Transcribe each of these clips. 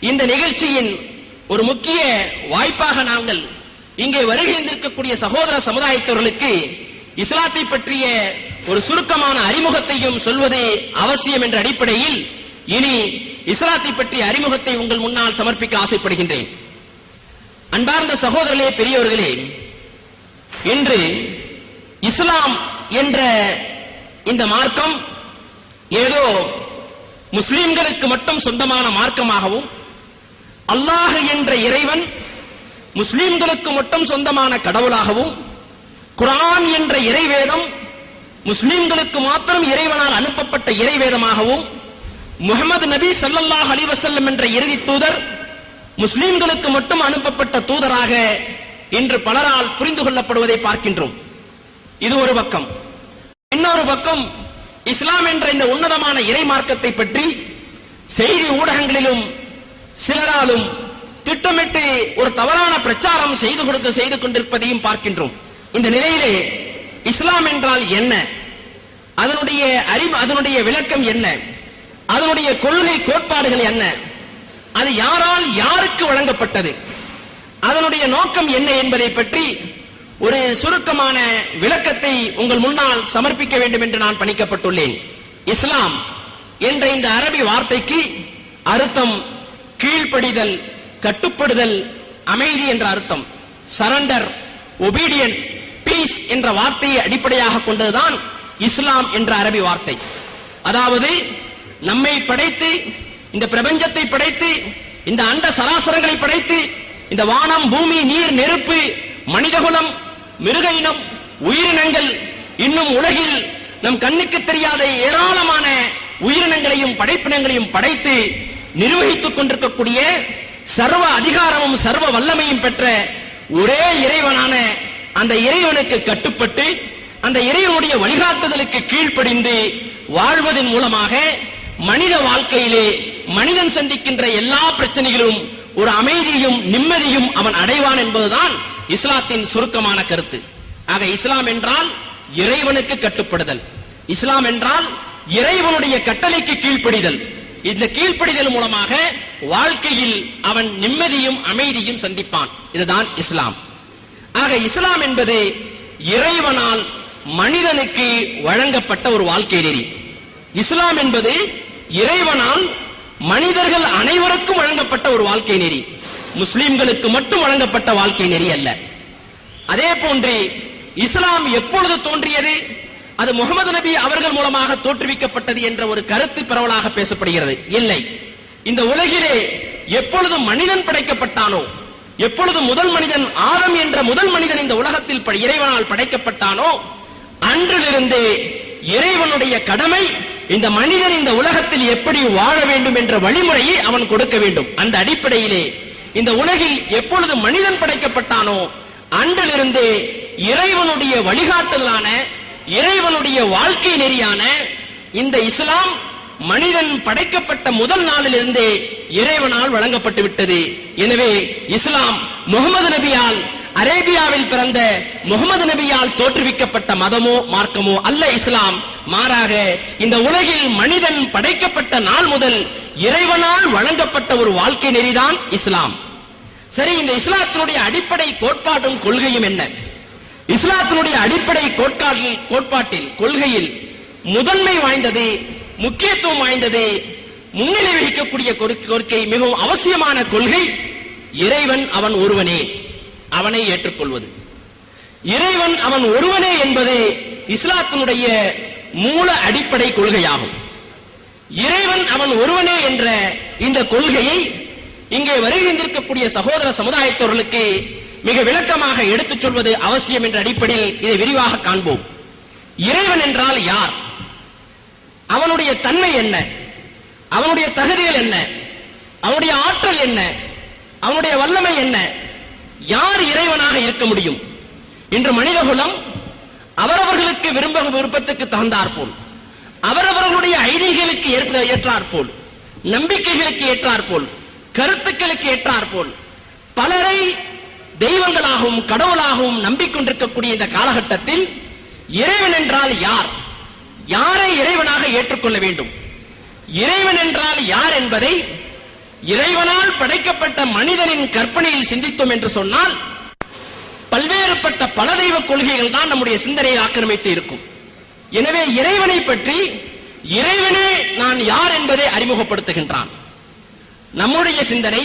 இந்த நிகழ்ச்சியின் ஒரு முக்கிய வாய்ப்பாக நாங்கள் இங்கே வருகின்றிருக்கக்கூடிய சகோதர சமுதாயத்தவர்களுக்கு இஸ்லாத்தை பற்றிய ஒரு சுருக்கமான அறிமுகத்தையும் சொல்வது அவசியம் என்ற அடிப்படையில் இனி இஸ்லாத்தை பற்றிய அறிமுகத்தை உங்கள் முன்னால் சமர்ப்பிக்க ஆசைப்படுகின்றேன். அன்பார்ந்த சகோதரர்களே பெரியவர்களே இன்று இஸ்லாம் என்ற இந்த மார்க்கம் ஏதோ முஸ்லிம்களுக்கு மட்டும் சொந்தமான மார்க்கமாகவும் அல்லாஹ் என்ற இறைவன் முஸ்லிம்களுக்கு மட்டும் சொந்தமான கடவுளாகவும் குரான் என்ற இறைவேதம் முஸ்லிம்களுக்கு மாத்திரம் இறைவனால் அனுப்பப்பட்ட இறைவேதமாகவும் முகமது நபி சல்லல்லாஹ் அலிவசல்லம் என்ற இறுதி தூதர் முஸ்லிம்களுக்கு மட்டும் அனுப்பப்பட்ட தூதராக இன்று பலரால் புரிந்து கொள்ளப்படுவதை பார்க்கின்றோம். இது ஒரு பக்கம். இன்னொரு பக்கம் இஸ்லாம் என்ற இந்த உன்னதமான இறை மார்க்கத்தை பற்றி செய்தி ஊடகங்களிலும் சிலராலும் திட்டமிட்டு ஒரு தவறான பிரச்சாரம் செய்து கொடுத்து செய்து கொண்டிருப்பதையும் பார்க்கின்றோம். இந்த நிலையிலே இஸ்லாம் என்றால் என்ன? அதனுடைய அறிவு அதனுடைய விளக்கம் என்ன? அதனுடைய கொள்கை கோட்பாடுகள் என்ன? அது யாரால் யாருக்கு வழங்கப்பட்டது? அதனுடைய நோக்கம் என்ன என்பதை பற்றி ஒரு சுருக்கமான விளக்கத்தை உங்கள் முன்னால் சமர்ப்பிக்க வேண்டும் என்று நான் பணிக்கப்பட்டுள்ளேன். இஸ்லாம் என்ற இந்த அரபி வார்த்தைக்கு அர்த்தம் கீழ்ப்படிதல் கட்டுப்படுதல் அமைதி என்ற அர்த்தம். சரண்டர் ஒபீடியன்ஸ் பீஸ் என்ற வார்த்தையை அடிப்படையாக கொண்டதுதான் இஸ்லாம் என்ற அரபி வார்த்தை. அதாவது நம்மை படைத்து இந்த பிரபஞ்சத்தை படைத்து இந்த அண்ட சராசரங்களை படைத்து இந்த வானம் பூமி நீர் நெருப்பு மனிதகுலம் மிருக இனம் உயிரினங்கள் இன்னும் உலகில் நம் கண்ணுக்கு தெரியாத ஏராளமான உயிரினங்களையும் படைப்பினங்களையும் படைத்து நிர்வகித்துக் கொண்டிருக்கக்கூடிய சர்வ அதிகாரமும் சர்வ வல்லமையும் பெற்ற ஒரே இறைவனான அந்த இறைவனுக்கு கட்டுப்பட்டு அந்த இறைவனுடைய வழிகாட்டுதலுக்கு கீழ்ப்படிந்து வாழ்வதன் மூலமாக மனித வாழ்க்கையிலே மனிதன் சந்திக்கின்ற எல்லா பிரச்சனைகளும் ஒரு அமைதியும் நிம்மதியும் அவன் அடைவான் என்பதுதான் இஸ்லாத்தின் சுருக்கமான கருத்து. ஆக இஸ்லாம் என்றால் இறைவனுக்கு கட்டுப்படுதல். இஸ்லாம் என்றால் இறைவனுடைய கட்டளைக்கு கீழ்ப்படிதல். இந்த கீழ்ப்படிதல் மூலமாக வாழ்க்கையில் அவன் நிம்மதியும் அமைதியும் சந்திப்பான். இதுதான் இஸ்லாம். ஆக இஸ்லாம் என்பது இறைவனால் மனிதனுக்கு வழங்கப்பட்ட ஒரு வாழ்க்கை நெறி. இஸ்லாம் என்பது இறைவனால் மனிதர்கள் அனைவருக்கும் வழங்கப்பட்ட ஒரு வாழ்க்கை நெறி. முஸ்லிம்களுக்கு மட்டும் வழங்கப்பட்ட வாழ்க்கை நெறி அல்ல. அதே போன்று இஸ்லாம் எப்பொழுது தோன்றியது? அது முகமது நபி அவர்கள் மூலமாக தோற்றுவிக்கப்பட்டது என்ற ஒரு கருத்து பரவலாக பேசப்படுகிறது. இல்லை. இந்த உலகிலே எப்பொழுது மனிதன் படைக்கப்பட்டானோ எப்பொழுது முதல் மனிதன் ஆதம் என்ற முதல் மனிதன் இந்த உலகத்தில் இறைவனால் படைக்கப்பட்டானோ அன்றிலிருந்து இறைவனுடைய கடமை இந்த மனிதன் இந்த உலகத்தில் எப்படி வாழ வேண்டும் என்ற வழிமுறையை அவன் கொடுக்க வேண்டும். அந்த அடிப்படையிலே இந்த உலகில் எப்பொழுது மனிதன் படைக்கப்பட்டானோ அன்றிலிருந்தே இறைவனுடைய வழிகாட்டலான இறைவனுடைய வாழ்க்கை நெறியான இந்த இஸ்லாம் மனிதன் படைக்கப்பட்ட முதல் நாளிலிருந்தே இறைவனால் வழங்கப்பட்டு விட்டது எனவே இஸ்லாம் முகமது நபியால் அரேபியாவில் பிறந்த முகமது நபியால் தோற்றுவிக்கப்பட்ட மதமோ மார்க்கமோ அல்ல இஸ்லாம். மாறாக இந்த உலகில் மனிதன் படைக்கப்பட்ட நாள் முதல் இறைவனால் வழங்கப்பட்ட ஒரு வாழ்க்கை நெறிதான் இஸ்லாம். சரி இந்த இஸ்லாத்தினுடைய அடிப்படை கோட்பாடும் கொள்கையும் என்ன? இஸ்லாத்தினுடைய அடிப்படை கோட்பாட்டில் கோட்பாட்டில் கொள்கையில் முதன்மை வாய்ந்தது முக்கியத்துவம் வாய்ந்தது முன்னிலை வகிக்கக்கூடிய கொடு- கொள்கை மிகவும் அவசியமான கொள்கை இறைவன் அவன் ஒருவனே அவனை ஏற்றுக்கொள்வது. இறைவன் அவன் ஒருவனே என்பது இஸ்லாத்தினுடைய மூல அடிப்படை கொள்கையாகும். இறைவன் அவன் ஒருவனே என்ற இந்த கொள்கையை இங்கே வருகின்றிருக்கக்கூடிய சகோதர சமுதாயத்தவர்களுக்கு மிக விளக்கமாக எடுத்துச் சொல்வது அவசியம் என்ற அடிப்படையில் இதை விரிவாக காண்போம். இறைவன் என்றால் யார்? அவனுடைய தன்மை என்ன? அவனுடைய தகுதிகள் என்ன? அவனுடைய ஆற்றல் என்ன? அவனுடைய வல்லமை என்ன? யார் இறைவனாக இருக்க முடியும்? இன்று மனிதகுலம் அவரவர்களுக்கு விரும்ப விருப்பத்துக்கு தகுந்தாற்போல் அவரவர்களுடைய ஐடிகளுக்கு ஏற்ற ஏற்றாற்போல் நம்பிக்கைகளுக்கு ஏற்றாற்போல் கருத்துக்களுக்கு ஏற்றாற்போல் பலரை தெய்வங்களாகவும் கடவுளாகவும் நம்பிக்கொண்டிருக்கக்கூடிய இந்த காலகட்டத்தில் இறைவன் என்றால் யார்? யாரை இறைவனாக ஏற்றுக்கொள்ள வேண்டும்? இறைவன் என்றால் யார் என்பதை இறைவனால் படைக்கப்பட்ட மனிதனின் கற்பனையில் சிந்தித்தோம் என்று சொன்னால் பல்வேறுபட்ட பல தெய்வ கொள்கைகள் தான் நம்முடைய சிந்தனையை ஆக்கிரமித்து இருக்கும். எனவே இறைவனை பற்றி இறைவனே நான் யார் என்பதை அறிமுகப்படுத்துகின்றான். நம்முடைய சிந்தனை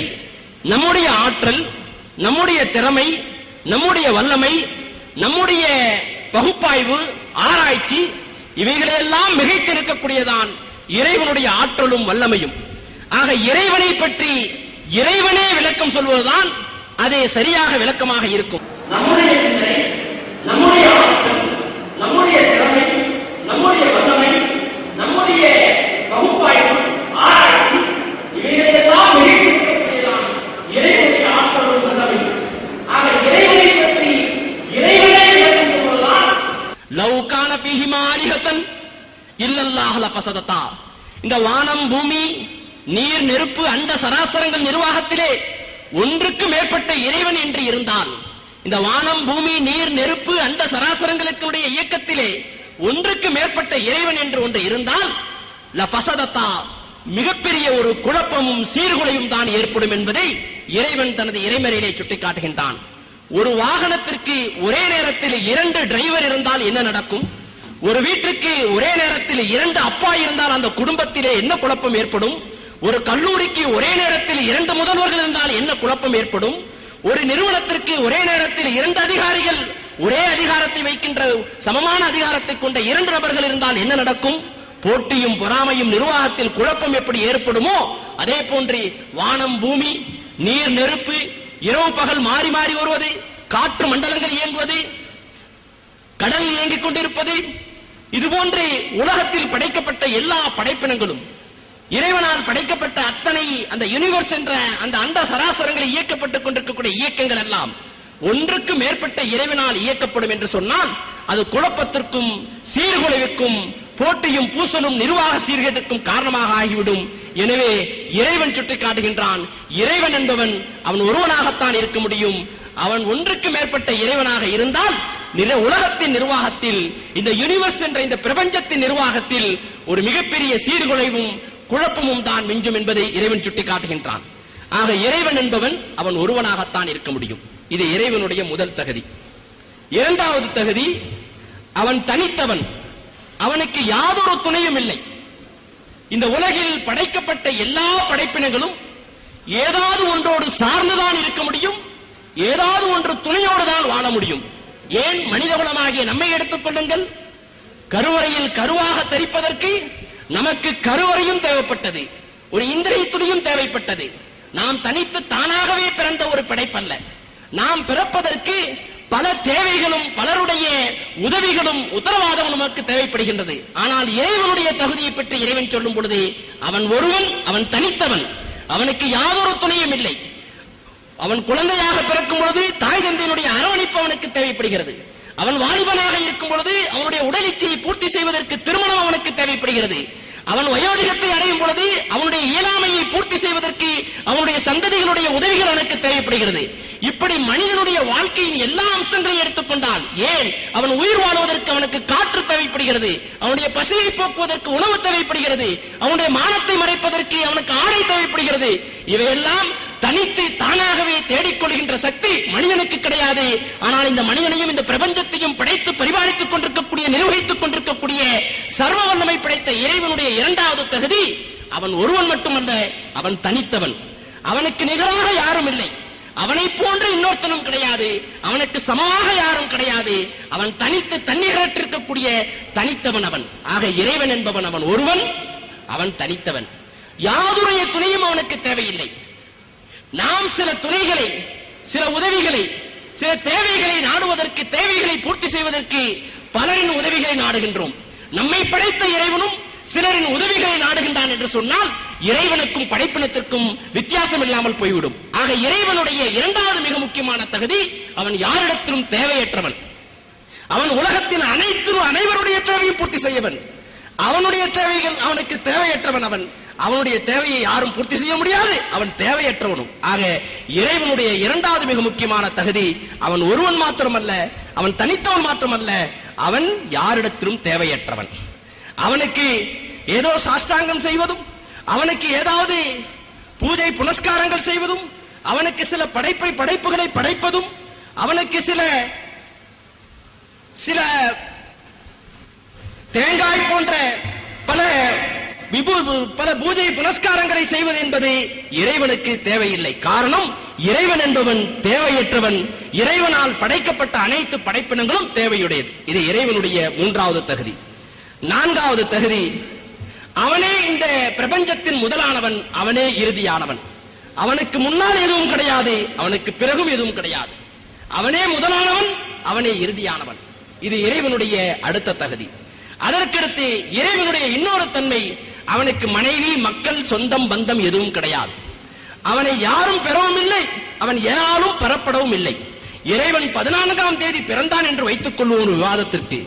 நம்முடைய ஆற்றல் நம்முடைய திறமை நம்முடைய வல்லமை நம்முடைய பகுப்பாய்வு ஆராய்ச்சி இவைகளையெல்லாம் மிகைத்திருக்கக்கூடியதான் இறைவனுடைய ஆற்றலும் வல்லமையும். ஆக இறைவனை பற்றி இறைவனே விளக்கம் சொல்வதுதான் அதே சரியாக விளக்கமாக இருக்கும். நம்முடைய நம்முடைய திறமை நம்முடைய வல்லமை நம்முடைய பகுப்பாய்வு ஆராய்ச்சி இவைகளெல்லாம் மிகைத்திருக்கக்கூடியதான் இறைவனுடைய ஆற்றலும் வல்லமை ஆக இறைவனை பற்றி இறைவனே விளக்கம் சொல்வதுதான் லவ் கான பிஹிமா ஆலிஹத்தன் இல்லல்லாஹ் லஃபஸததா இந்த வானம் பூமி நீர் நெருப்பு அந்த சராசரங்கள் நிர்வாகத்திலே ஒன்றுக்கு மேற்பட்ட இறைவன் என்று இருந்தால் இந்த வானம் பூமி நீர் நெருப்பு அந்த சராசரங்களுடைய இயக்கத்திலே ஒன்றுக்கு மேற்பட்ட இறைவன் என்று ஒன்று இருந்தால் லஃபஸததா மிகப்பெரிய ஒரு குழப்பமும் சீர்குலையும் தான் ஏற்படும் என்பதை இறைவன் தனது இறைமறையிலே சுட்டிக்காட்டுகின்றான். ஒரு வாகனத்திற்கு ஒரே நேரத்தில் இரண்டு டிரைவர் இருந்தால் என்ன நடக்கும்? ஒரு வீட்டுக்கு ஒரே நேரத்தில் இரண்டு அப்பா இருந்தால் அந்த குடும்பத்திலே என்ன குழப்பம் ஏற்படும்? ஒரு கல்லூரிக்கு ஒரே நேரத்தில் இரண்டு முதல்வர்கள் இருந்தால் என்ன குழப்பம் ஏற்படும்? ஒரு நிறுவனத்திற்கு ஒரே நேரத்தில் இரண்டு அதிகாரிகள் ஒரே அதிகாரத்தை வைக்கின்ற சமமான அதிகாரத்தை கொண்ட இரண்டு நபர்கள் இருந்தால் என்ன நடக்கும்? போட்டியும் பொறாமையும் நிர்வாகத்தில் குழப்பம் எப்படி ஏற்படுமோ அதே போன்று வானம் பூமி நீர் நெருப்பு இரவு பகல் மாறி மாறி வருவது காற்று மண்டலங்கள் இயங்குவது கடல் இயங்கிக் கொண்டிருப்பது இதுபோன்று உலகத்தில் படைக்கப்பட்ட எல்லா படைப்பினங்களும் இறைவனால் படைக்கப்பட்ட அத்தனை அந்த யூனிவர்ஸ் என்ற அந்த அண்ட சராசரங்களில் இயக்கப்பட்டுக் கொண்டிருக்கக்கூடிய இயக்கங்கள் எல்லாம் ஒன்றுக்கு மேற்பட்ட இறைவனால் இயக்கப்படும் என்று சொன்னால் அது குழப்பத்திற்கும் சீர்குலைவுக்கும் போட்டியும் பூசலும் நிர்வாக சீர்கேட்டுக்கும் காரணமாக ஆகிவிடும். எனவே இறைவன் சுட்டிக்காட்டுகின்றான் இறைவன் என்பவன் அவன் ஒருவனாகத்தான் இருக்க முடியும். அவன் ஒன்றுக்கு மேற்பட்ட இறைவனாக இருந்தால் உலகத்தின் நிர்வாகத்தில் இந்த யூனிவர்ஸ் என்ற இந்த பிரபஞ்சத்தின் நிர்வாகத்தில் ஒரு மிகப்பெரிய சீர்குலைவும் குழப்பமும் தான் மிஞ்சும் என்பதை இறைவன் சுட்டிக்காட்டுகின்றான். ஆக இறைவன் என்பவன் அவன் ஒருவனாகத்தான் இருக்க முடியும். இது இறைவனுடைய முதல் தகுதி. இரண்டாவது தகுதி அவன் தனித்தவன். அவனுக்கு யாதொரு துணையும் இல்லை. இந்த உலகில் படைக்கப்பட்ட எல்லா படைப்பினங்களும் ஏதாவது ஒன்றோடு சார்ந்துதான் இருக்க முடியும். ஏதாவது ஒன்று துணையோடு தான் வாழ முடியும். ஏன் மனிதகுலமாகிய நம்மை எடுத்துக் கொள்ளுங்கள்? கருவறையில் கருவாக தரிப்பதற்கு நமக்கு கருவறையும் தேவைப்பட்டது. ஒரு இந்திரிய துணியும் தேவைப்பட்டது. நாம் தனித்து தானாகவே பிறந்த ஒரு படைப்பல்ல நாம் பிறப்பதற்கு பல தேவைகளும் பலருடைய உதவிகளும் உத்தரவாதமும் நமக்கு தேவைப்படுகின்றது. ஆனால் இறைவனுடைய தகுதியை பற்றி இறைவன் சொல்லும் பொழுது அவன் ஒருவன் அவன் தனித்தவன். அவனுக்கு யாதொரு துணையும் இல்லை. அவன் குழந்தையாக பிறக்கும் பொழுது தாய் தந்தையினுடைய அரவணைப்பு அவனுக்கு தேவைப்படுகிறது. அவன் வாலிபனாக இருக்கும் பொழுது அவனுடைய உடல் இச்சையை பூர்த்தி செய்வதற்கு திருமணம் அவனுக்கு தேவைப்படுகிறது. அவன் வயோதிகத்தை அடையும் பொழுது அவனுடைய இயலாமையை பூர்த்தி செய்வதற்கு அவனுடைய சந்ததிகளுடைய உதவிகள் அவனுக்கு தேவைப்படுகிறது. இப்படி மனிதனுடைய வாழ்க்கையின் எல்லா அம்சங்களையும் எடுத்துக்கொண்டால் ஏன் அவன் உயிர் வாழ்வதற்கு அவனுக்கு காற்று தேவைப்படுகிறது? அவனுடைய பசியை போக்குவதற்கு உணவு தேவைப்படுகிறது. அவனுடைய மானத்தை மறைப்பதற்கு அவனுக்கு ஆடை தேவைப்படுகிறது. இவையெல்லாம் தனித்து தானாகவே தேடிக்கொள்கின்ற சக்தி மனிதனுக்கு கிடையாது. ஆனால் இந்த மனிதனையும் இந்த பிரபஞ்சத்தையும் படைத்து பரிபாலித்துக் கொண்டிருக்கக்கூடிய நிர்வகித்துக் கொண்டிருக்கக்கூடிய சர்வ வல்லமை படைத்த இறைவனுடைய இரண்டாவது தகுதி அவன் ஒருவன் மட்டுமல்ல அவன் தனித்தவன். அவனுக்கு நிகராக யாரும் இல்லை. அவனை போன்ற இன்னொருத்தனும் கிடையாது. அவனுக்கு சமமாக யாரும் கிடையாது. அவன் தனித்து தன்னிகரற்றிருக்கக்கூடிய தனித்தவன் அவன். ஆக இறைவன் என்பவன் அவன் ஒருவன் அவன் தனித்தவன். யாதுடைய துணையும் அவனுக்கு தேவையில்லை. நாம் சில துணைகளை சில உதவிகளை சில தேவைகளை நாடுவதற்கு தேவைகளை பூர்த்தி செய்வதற்கு பலரின் உதவிகளை நாடுகின்றோம். நம்மை படைத்த இறைவனும் சிலரின் உதவிகளை நாடுகின்றான் என்று சொன்னால் இறைவனுக்கும் படைப்பினத்திற்கும் வித்தியாசம் இல்லாமல் போய்விடும். ஆக இறைவனுடைய இரண்டாவது மிக முக்கியமான தகுதி அவன் யாரிடத்திலும் தேவையற்றவன். அவன் உலகத்தின் அனைத்து அனைவருடைய தேவையும் பூர்த்தி செய்யவன். அவனுடைய தேவைகள் அவனுக்கு தேவையற்றவன் அவன். அவனுடைய தேவையை யாரும் பூர்த்தி செய்ய முடியாது. அவன் தேவையற்றவனும். ஆக இறைவனுடைய இரண்டாவது மிக முக்கியமான தகுதி அவன் ஒருவன் மாத்திரமல்ல அவன் தனித்தவன் மாத்திரமல்ல அவன் யாரிடத்திலும் தேவையற்றவன். அவனுக்கு ஏதோ சாஷ்டாங்கம் செய்வதும் அவனுக்கு ஏதாவது பூஜை புனஸ்காரங்கள் செய்வதும் அவனுக்கு சில படைப்பை படைப்புகளை படைப்பதும் அவனுக்கு சில சில தேங்காய் போன்ற பல பல பூஜை புனஸ்காரங்களை செய்வது என்பது இறைவனுக்கு தேவையில்லை. காரணம் இறைவன் என்பவன் தேவையற்றவன். இறைவனால் படைக்கப்பட்ட அனைத்து படைப்பினங்களும் தேவையுடையது. இது இறைவனுடைய மூன்றாவது தகுதி. நான்காவது தகுதி அவனே இந்த பிரபஞ்சத்தின் முதலானவன் அவனே இறுதியானவன். அவனுக்கு முன்னால் எதுவும் கிடையாது அவனுக்கு பிறகும் எதுவும் கிடையாது. அவனே முதலானவன் அவனே இறுதியானவன். இது இறைவனுடைய அடுத்த தகுதி. அதற்கடுத்து இறைவனுடைய இன்னொரு தன்மை அவனுக்கு மனைவி மக்கள் சொந்தம் பந்தம் எதுவும் கிடையாது. அவனை யாரும் பெறவும் இல்லை அவன் யாரும் பெறப்படவும் இல்லை. இறைவன் பதினான்காம் தேதி பிறந்தான் என்று வைத்துக் கொள்வோம் ஒரு விவாதத்திற்கு.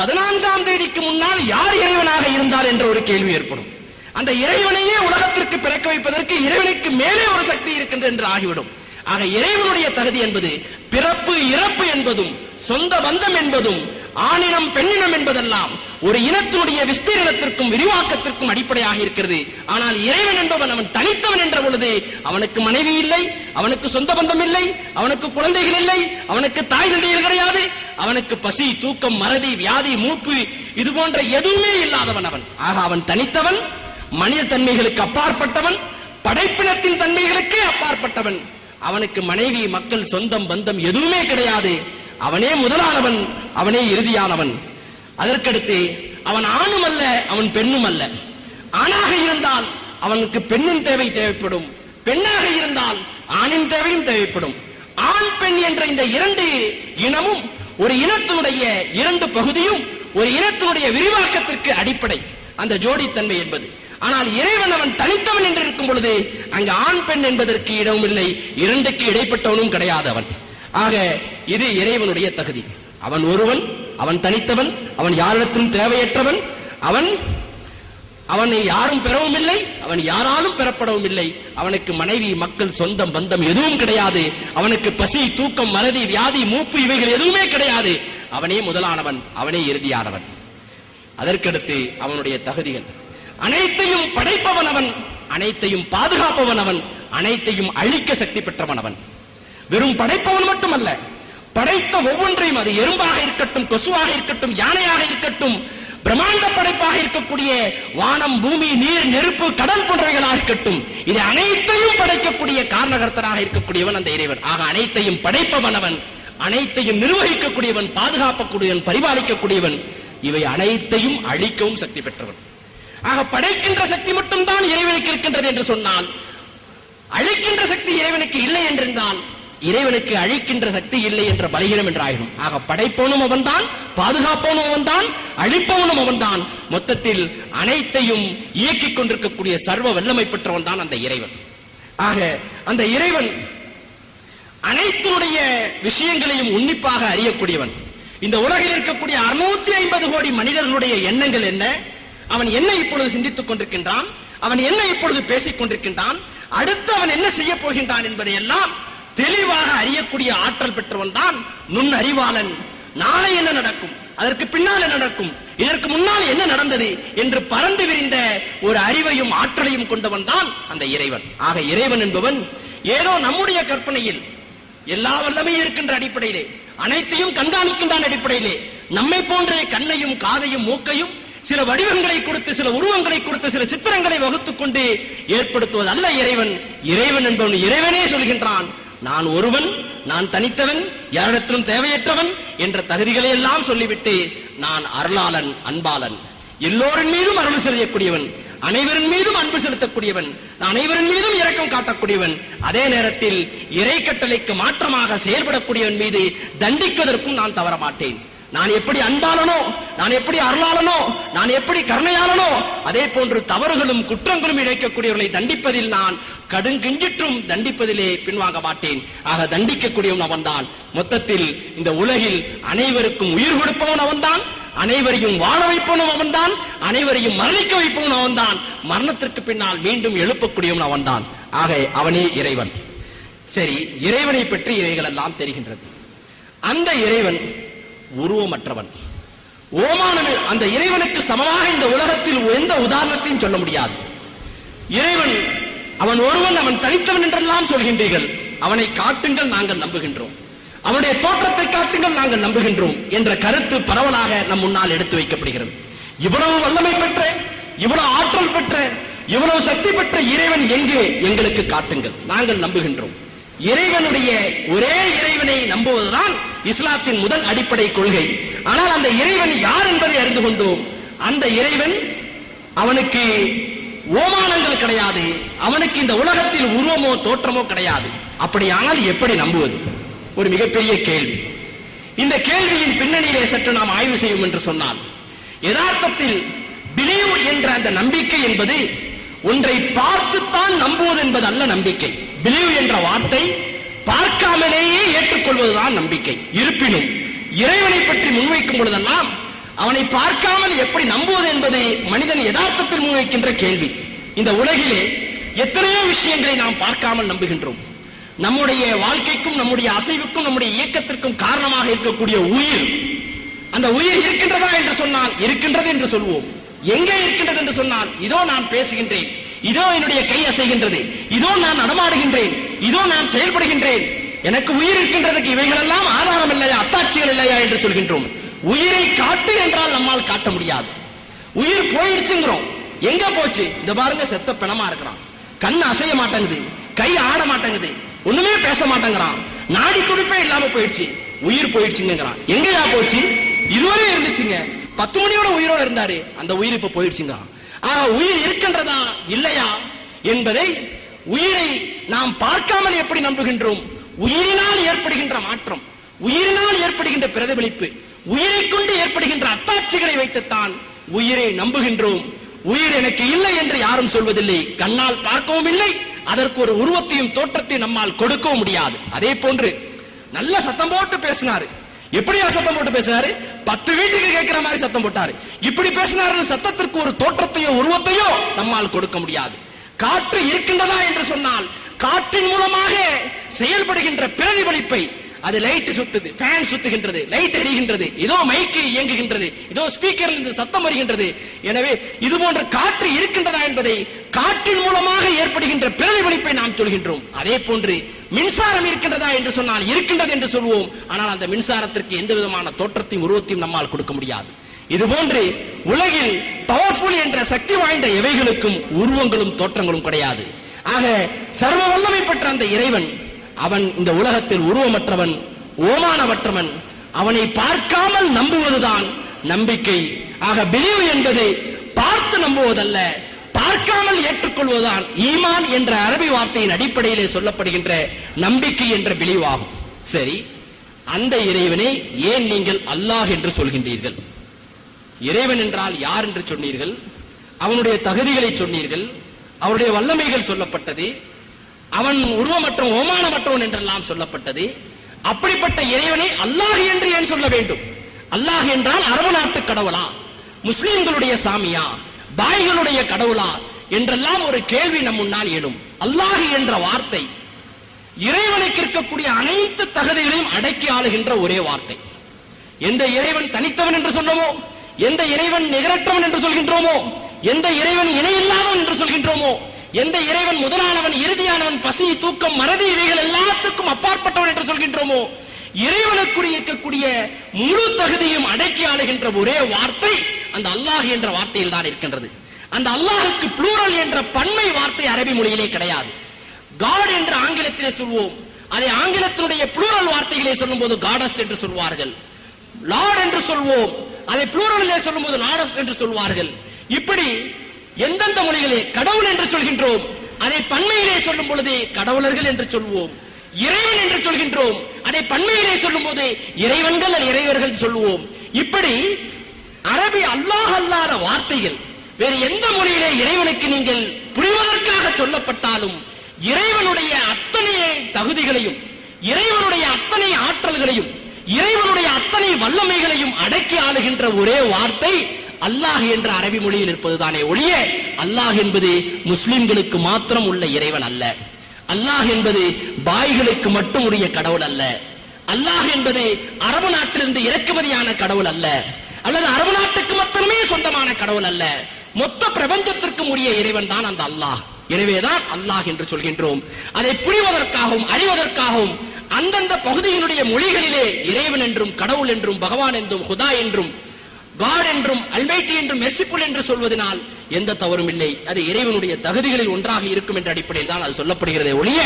பதினான்காம் தேதிக்கு முன்னால் யார் இறைவனாக இருந்தால் என்ற ஒரு கேள்வி ஏற்படும். அந்த இறைவனையே உலகத்திற்கு பிறக்க வைப்பதற்கு இறைவனுக்கு மேலே ஒரு சக்தி இருக்கின்றது என்று ஆகிவிடும். ஆக இறைவனுடைய தகுதி என்பது பிறப்பு இறப்பு என்பதும் சொந்த பந்தம் என்பதும் ஆணினம் பெண்ணினம் என்பதெல்லாம் ஒரு இனத்தினுடைய விஸ்தீரணத்திற்கும் விரிவாக்கத்திற்கும் அடிப்படையாக இருக்கிறது. ஆனால் இறைவன் என்பவன் அவன் தனித்தவன் என்ற பொழுது அவனுக்கு மனைவி இல்லை அவனுக்கு சொந்த பந்தம் இல்லை அவனுக்கு குழந்தைகள் இல்லை அவனுக்கு தாய் நடிகர் கிடையாது. அவனுக்கு பசி தூக்கம் மறதி வியாதி மூப்பு இது போன்ற எதுவுமே இல்லாதவன் அவன். ஆக அவன் தனித்தவன் மனித தன்மைகளுக்கு அப்பாற்பட்டவன் படைப்பினத்தின் தன்மைகளுக்கே அப்பாற்பட்டவன். அவனுக்கு மனைவி மக்கள் சொந்தம் பந்தம் எதுவுமே கிடையாது. அவனே முதலானவன். அவனே இறுதியானவன். அதற்கடுத்து அவன் ஆணும் அல்ல அவன் பெண்ணும் அல்ல. ஆணாக இருந்தால் அவனுக்கு பெண்ணின் தேவை தேவைப்படும். பெண்ணாக இருந்தால் ஆணின் தேவையும் தேவைப்படும். ஆண் பெண் என்ற இந்த இரண்டு இனமும் ஒரு இனத்தினுடைய இரண்டு பகுதியும் ஒரு இனத்தினுடைய விரிவாக்கத்திற்கு அடிப்படை. அந்த ஜோடித்தன்மை என்பது. ஆனால் இறைவன் அவன் தனித்தவன் என்று இருக்கும் பொழுது அங்கு ஆண் பெண் என்பதற்கு இடமும் இல்லை இரண்டுக்கு இடைப்பட்டவனும் கிடையாது அவன் ஆக இது இறைவனுடைய தகுதி. அவன் ஒருவன் அவன் தனித்தவன் அவன் யாரிடத்திலும் தேவையற்றவன் அவன் அவனை யாரும் பெறவும் இல்லை அவன் யாராலும் பெறப்படவும் இல்லை அவனுக்கு மனைவி மக்கள் சொந்தம் பந்தம் எதுவும் கிடையாது. அவனுக்கு பசி தூக்கம் மறதி வியாதி மூப்பு இவைகள் எதுவுமே கிடையாது. அவனே முதலானவன் அவனே இறுதியானவன். அதற்கடுத்து அவனுடைய தகுதிகள். அனைத்தையும் படைப்பவன் அவன் அனைத்தையும் பாதுகாப்பவன் அவன் அனைத்தையும் அழிக்க சக்தி பெற்றவன் அவன். வெறும் படைப்பவன் மட்டுமல்ல படைத்த ஒவ்வொன்றையும் அது எறும்பாக இருக்கட்டும் கொசுவாக இருக்கட்டும் யானையாக இருக்கட்டும் பிரம்மாண்ட படைப்பாக இருக்கக்கூடிய வானம் பூமி நீர் நெருப்பு கடல் போன்றவைகளாக இருக்கட்டும் இது அனைத்தையும் படைக்கக்கூடிய காரணகர்த்தராக இருக்கக்கூடியவன் அந்த இறைவன். ஆக அனைத்தையும் படைப்பவன் அவன் அனைத்தையும் நிர்வகிக்கக்கூடியவன் பாதுகாக்கக்கூடியவன் பரிபாலிக்கக்கூடியவன் இவை அனைத்தையும் அழிக்கவும் சக்தி பெற்றவன். ஆக படைக்கின்ற சக்தி மட்டும்தான் இறைவனுக்கு இருக்கின்றது என்று சொன்னால் அழிக்கின்ற சக்தி இறைவனுக்கு இல்லை என்றிருந்தால் இறைவனுக்கு அழிக்கின்ற சக்தி இல்லை என்ற பலகீனம் என்றாயிடும் ஆக படைப்பவனும் அவன்தான் பாதுகாப்பவனும் அவன்தான் அழிப்பவனும் அவன்தான். மொத்தத்தில் அனைத்தையும் இயக்கிக் கொண்டிருக்கக்கூடிய சர்வ வல்லமை பெற்றவன் தான் அந்த இறைவன். ஆக அந்த இறைவன் அனைத்தினுடைய விஷயங்களையும் உன்னிப்பாக அறியக்கூடியவன். இந்த உலகில் இருக்கக்கூடிய அறுநூத்தி ஐம்பது கோடி மனிதர்களுடைய எண்ணங்கள் என்ன? அவன் என்ன இப்பொழுது சிந்தித்துக் கொண்டிருக்கின்றான்? அவன் என்ன இப்பொழுது பேசிக் கொண்டிருக்கின்றான்? அடுத்து அவன் என்ன செய்ய போகின்றான் என்பதை எல்லாம் தெளிவாக அறியக்கூடிய ஆற்றல் பெற்றவன் தான் நுண் அறிவாளன். நாளை என்ன நடக்கும்? அதற்கு பின்னால் நடக்கும்? இதற்கு முன்னால் என்ன நடந்தது? என்று பறந்து விரிந்த ஒரு அறிவையும் ஆற்றலையும் கொண்டவன் தான் அந்த இறைவன். ஆக இறைவன் என்பவன் ஏதோ நம்முடைய கற்பனையில் எல்லா வல்லமையும் இருக்கின்ற அடிப்படையிலே அனைத்தையும் கண்காணிக்கின்றான் அடிப்படையிலே நம்மை போன்ற கண்ணையும் காதையும் மூக்கையும் சில வடிவங்களை கொடுத்து சில உருவங்களை கொடுத்து சில சித்திரங்களை வகுத்துக் கொண்டு ஏற்படுத்துவது அல்ல இறைவன். இறைவன் என்பவன் இறைவனே சொல்கின்றான். நான் ஒருவன் நான் தனித்தவன் யாரிடத்திலும் தேவையற்றவன் என்ற தகுதிகளை எல்லாம் சொல்லிவிட்டு நான் அருளாளன் அன்பாளன். எல்லோரின் மீதும் அருள் செலுத்தக்கூடியவன் அனைவரின் மீதும் அன்பு செலுத்தக்கூடியவன் அனைவரின் மீதும் இரக்கம் காட்டக்கூடியவன். அதே நேரத்தில் இறை கட்டளைக்கு மாற்றமாக செயல்படக்கூடியவன் மீது தண்டிப்பதற்கும் நான் தவற மாட்டேன் நான் எப்படி அன்பாளனோ நான் எப்படி அருளாளனோ நான் எப்படி கருணையாளனோ அதே போன்று தவறுகளும் குற்றங்களும் இழைக்கக்கூடியவர்களை தண்டிப்பதில் நான் கடுங்கிஞ்சிற்றும் தண்டிப்பதிலே பின்வாங்க மாட்டேன். ஆக தண்டிக்கக்கூடியவன் அவன்தான். மொத்தத்தில் இந்த உலகில் அனைவருக்கும் உயிர் கொடுப்பவன் அவன்தான். அனைவரையும் வாழ வைப்பவனும் அவன்தான். அனைவரையும் மரணிக்க வைப்பவன் அவன்தான். மரணத்திற்கு பின்னால் மீண்டும் எழுப்பக்கூடியவன் அவன்தான். ஆக அவனே இறைவன். சரி இறைவனை பற்றி இவைகள் எல்லாம் தெரிகின்றது. அந்த இறைவன் உருவமற்றவன். ஓமானம் அந்த இறைவனுக்கு சமமாக இந்த உலகத்தில் எந்த உதாரணத்தையும் சொல்ல முடியாது. இறைவன் அவன் ஒருவன் அவன் தனித்தவன் என்றெல்லாம் சொல்கின்றீர்கள். அவனை காட்டுங்கள் நாங்கள் நம்புகின்றோம். அவனுடைய தோற்றத்தை காட்டுங்கள் நாங்கள் நம்புகின்றோம் என்ற கருத்து பரவலாக நம் முன்னால் எடுத்து வைக்கப்படுகிறது. இவ்வளவு வல்லமை பெற்ற இவ்வளவு ஆற்றல் பெற்ற இவ்வளவு சக்தி பெற்ற இறைவன் எங்கே? எங்களுக்கு காட்டுங்கள். நாங்கள் நம்புகின்றோம். இறைவனுடைய ஒரே இறைவனை நம்புவதுதான் இஸ்லாத்தின் முதல் அடிப்படை கொள்கை. ஆனால் அந்த இறைவன் யார் என்பதை அறிந்து கொண்டோம். அந்த இறைவன் அவனுக்கு ஓமானங்கள் கிடையாது. அவனுக்கு இந்த உலகத்தில் உருவமோ தோற்றமோ கிடையாது. அப்படியானால் எப்படி நம்புவது? ஒரு மிகப்பெரிய கேள்வி. இந்த கேள்வியின் பின்னணியிலே சற்று நாம் ஆய்வு செய்யும் என்று சொன்னால் யதார்த்தத்தில் பிலீவ் என்ற அந்த நம்பிக்கை என்பது ஒன்றை பார்த்துத்தான் நம்புவது என்பது அல்ல நம்பிக்கை. பிலீவ் என்ற வார்த்தை பார்க்காமலேயே ஏற்றுக்கொள்வதுதான் நம்பிக்கை. இருப்பினும் இறைவனை பற்றி முன்வைக்கும் பொழுதெல்லாம் அவனை பார்க்காமல் எப்படி நம்புவது என்பது மனிதன் யதார்த்தத்தில் முன்வைக்கின்ற கேள்வி. இந்த உலகிலே எத்தனையோ விஷயங்களை நாம் பார்க்காமல் நம்புகின்றோம். நம்முடைய வாழ்க்கைக்கும் நம்முடைய அசைவுக்கும் நம்முடைய இயக்கத்திற்கும் காரணமாக இருக்கக்கூடிய உயிர். அந்த உயிர் இருக்கின்றதா என்று சொன்னால் இருக்கின்றது என்று சொல்வோம். எங்கே இருக்கின்றது என்று சொன்னால் இதோ நான் பேசுகின்றேன். இதோ என்னுடைய கை அசைகின்றது. இதோ நான் நடமாடுகின்றேன். இதோ நான் செயல்படுகின்றேன். எனக்கு உயிர் இருக்கின்றதுக்கு இவைகளெல்லாம் ஆதாரம் இல்லையா அத்தாட்சிகள் இல்லையா என்று சொல்கின்றோம். உயிரை காட்டு என்றால் நம்மால் காட்ட முடியாது. உயிர் போயிடுச்சுங்கிறோம். எங்க போச்சு? இந்த பாருங்க செத்த பிணமா இருக்கிறான். கண் அசைய மாட்டேங்குது. கை ஆட மாட்டேங்குது. ஒண்ணுமே பேச மாட்டேங்கிறான். நாடி துடிப்பே இல்லாம போயிடுச்சு. உயிர் போயிடுச்சுங்கிறான். எங்கயா போச்சு? இதுவரை இருந்துச்சுங்க. பத்து மணியோட உயிரோட இருந்தாரு. அந்த உயிர் இப்ப போயிடுச்சுங்கிறான். ஆக உயிர் இருக்கின்றதா இல்லையா என்பதை உயிரை நாம் பார்க்காமல் எப்படி நம்புகின்றோம்? உயிரினால் ஏற்படுகின்ற மாற்றம் உயிரினால் ஏற்படுகின்ற பிரதிபலிப்பு உயிரை கொண்டு ஏற்படுகின்ற அத்தாட்சிகளை வைத்துத்தான் உயிரை நம்புகின்றோம். உயிர் எனக்கு இல்லை என்று யாரும் சொல்வதில்லை. கண்ணால் பார்க்கவும் இல்லை அதற்கு ஒரு உருவத்தையும் தோற்றத்தையும் நம்மால் கொடுக்கவும் முடியாது. அதே போன்று நல்ல சத்தம் போட்டு பேசினாரு. எப்படியா சத்தம் போட்டு பேசினாரு? பத்து வீட்டுக்கு கேட்கிற மாதிரி சத்தம் போட்டாரு. இப்படி பேசினாரு சத்தத்திற்கு ஒரு தோற்றத்தையோ உருவத்தையோ நம்மால் கொடுக்க முடியாது. காற்று இருக்கின்றதா என்று சொன்னால் காற்றின் மூலமாக செயல்படுகின்ற பிரதிபலிப்பை அது லைட் சுத்துது ஃபேன் சுத்துகின்றது லைட் எரிகின்றது இதோ மைக்கு இயங்குகின்றது இதோ ஸ்பீக்கரில் இருந்து சத்தம் வருகின்றது. எனவே இது போன்ற காற்று இருக்கின்றதா என்பதை காற்றின் மூலமாக ஏற்படுகின்ற பிரதிபலிப்பை நாம் சொல்கின்றோம். அதே போன்று மின்சாரம் இருக்கின்றதா என்று சொன்னால் இருக்கின்றது என்று சொல்வோம். ஆனால் அந்த மின்சாரத்திற்கு எந்த விதமான தோற்றத்தையும் உருவத்தையும் நம்மால் கொடுக்க முடியாது. இது போன்று உலகில் பவர்ஃபுல் என்ற சக்தி வாய்ந்த எவைகளுக்கும் உருவங்களும் தோற்றங்களும் கிடையாது. ஆக சர்வ வல்லமை பெற்ற அந்த இறைவன் அவன் இந்த உலகத்தில் உருவமற்றவன் ஓமானவற்றவன் அவனை பார்க்காமல் நம்புவதுதான் நம்பிக்கை. ஆக பிலீவ் என்பது பார்த்து நம்புவதல்ல பார்க்காமல் ஏற்றுக்கொள்வதுதான் ஈமான் என்ற அரபி வார்த்தையின் அடிப்படையிலே சொல்லப்படுகின்ற நம்பிக்கை என்ற பிலீவ் சரி அந்த இறைவனை ஏன் நீங்கள் அல்லாஹ் என்று சொல்கின்றீர்கள்? இறைவன் என்றால் யார் என்று சொன்னீர்கள்? அவனுடைய தகுதிகளை சொன்னீர்கள்? அவருடைய வல்லமைகள் சொல்லப்பட்டது. அவன் உருவமற்ற ஓமானமற்றவன் என்றெல்லாம் சொல்லப்பட்டது. அப்படிப்பட்ட இறைவனை அல்லாஹ் என்று ஏன் சொல்ல வேண்டும்? அல்லாஹ் என்றால் அரபு நாட்டு கடவுளா? முஸ்லிம்களுடைய சாமியா? பாய்களுடைய கடவுளா? என்றெல்லாம் ஒரு கேள்வி நம் முன்னால் எழும். அல்லாஹ் என்ற வார்த்தை இறைவனுக்கு இருக்கக்கூடிய அனைத்து தகுதிகளையும் அடக்கி ஆளுகின்ற ஒரே வார்த்தை. எந்த இறைவன் தனித்தவன் என்று சொன்னோமோ? எந்த இறைவன் நிகரற்றவன் என்று சொல்கின்றோமோ? எந்த இறைவன் இணையில்லாதவன் என்று சொல்கின்றோமோ? எந்த இறைவன் முதலானவன் இறுதியானவன் பசி தூக்கம் மறதி இவைகள் எல்லாத்துக்கும் அப்பாற்பட்டவன் என்று சொல்கின்றோமோ? இறைவனுக்குரிய இருக்கக்கூடிய முழு தகுதியும் அடக்கி ஆளுகின்ற ஒரே வார்த்தை அந்த அல்லாஹ் என்ற வார்த்தையில் தான் இருக்கின்றது. அந்த அல்லாஹுக்கு ப்ளூரல் என்ற பன்மை வார்த்தை அரபி மொழியிலே கிடையாது. காட் என்று ஆங்கிலத்திலே சொல்வோம். அதை ஆங்கிலத்தினுடைய ப்ளூரல் வார்த்தைகளை சொல்லும்போது காடஸ் என்று சொல்வார்கள். லார்ட் என்று சொல்வோம். அதை ப்ளூரலிலே சொல்லும்போது லாடஸ் என்று சொல்வார்கள். இப்படி எந்தெந்த மொழிகளே கடவுள் என்று சொல்கின்றோம் அதை பன்மையிலே சொல்லும் பொழுது கடவுளர்கள் என்று சொல்வோம் இறைவன் என்று சொல்கின்றோம் அதை பன்மையிலே சொல்லும் போது இறைவன்கள் அல்ல இறைவர்கள் சொல்லுவோம் இப்படி அரபி அல்லாஹ் அல்லாத வார்த்தைகள் வேறு எந்த மொழியிலே இறைவனுக்கு நீங்கள் புரிவதற்காக சொல்லப்பட்டாலும் இறைவனுடைய அத்தனை தகுதிகளையும் இறைவனுடைய அத்தனை ஆற்றல்களையும் இறைவனுடைய அத்தனை வல்லமைகளையும் அடக்கி ஆளுகின்ற ஒரே வார்த்தை அல்லாஹ் என்ற அரபி மொழியில் இருப்பதுதானே ஒழிய அல்லாஹ் என்பது முஸ்லிம்களுக்கு மாத்திரம் உள்ள இறைவன் அல்ல. அல்லாஹ் என்பது பாய்களுக்கு மட்டும் உரிய கடவுள் அல்ல. அல்லாஹ் என்பது அரபு நாட்டிலிருந்து இறக்குமதியான கடவுள் அல்ல. அல்லது அரபு நாட்டுக்கு மட்டுமே சொந்தமான கடவுள் அல்ல. மொத்த பிரபஞ்சத்திற்கும் உரிய இறைவன் தான் அந்த அல்லாஹ். எனவேதான் அல்லாஹ் என்று சொல்கின்றோம். அதை புரிவதற்காகவும் அறிவதற்காகவும் அந்தந்த பகுதியினுடைய மொழிகளிலே இறைவன் என்றும் கடவுள் என்றும் பகவான் என்றும் ஹுதா என்றும் காட் என்றும் அல்மைட்டி என்றும் மெர்சிஃபுல் என்று சொல்வதனால் எந்த தவறும் இல்லை. அது இறைவனுடைய தகுதிகளில் ஒன்றாக இருக்கும் என்ற அடிப்படையில் தான் அது சொல்லப்படுகிறது ஒழிய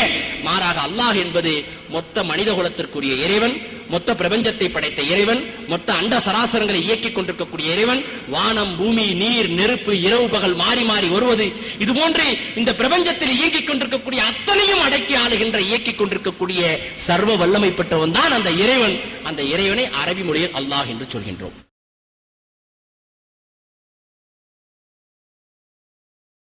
மாறாக அல்லாஹ் என்பது மொத்த மனித குலத்திற்குரிய இறைவன் மொத்த பிரபஞ்சத்தை படைத்த இறைவன் மொத்த அண்ட சராசரங்களை இயக்கிக் கொண்டிருக்கக்கூடிய இறைவன் வானம் பூமி நீர் நெருப்பு இரவு பகல் மாறி மாறி வருவது இது போன்று இந்த பிரபஞ்சத்தில் இயங்கிக் கொண்டிருக்கக்கூடிய அத்தனையும் அடக்கி ஆளுகின்ற இயக்கிக் கொண்டிருக்கக்கூடிய சர்வ வல்லமை பெற்றவன் தான் அந்த இறைவன். அந்த இறைவனை அரபி மொழியில் அல்லாஹ் என்று சொல்கின்றோம்.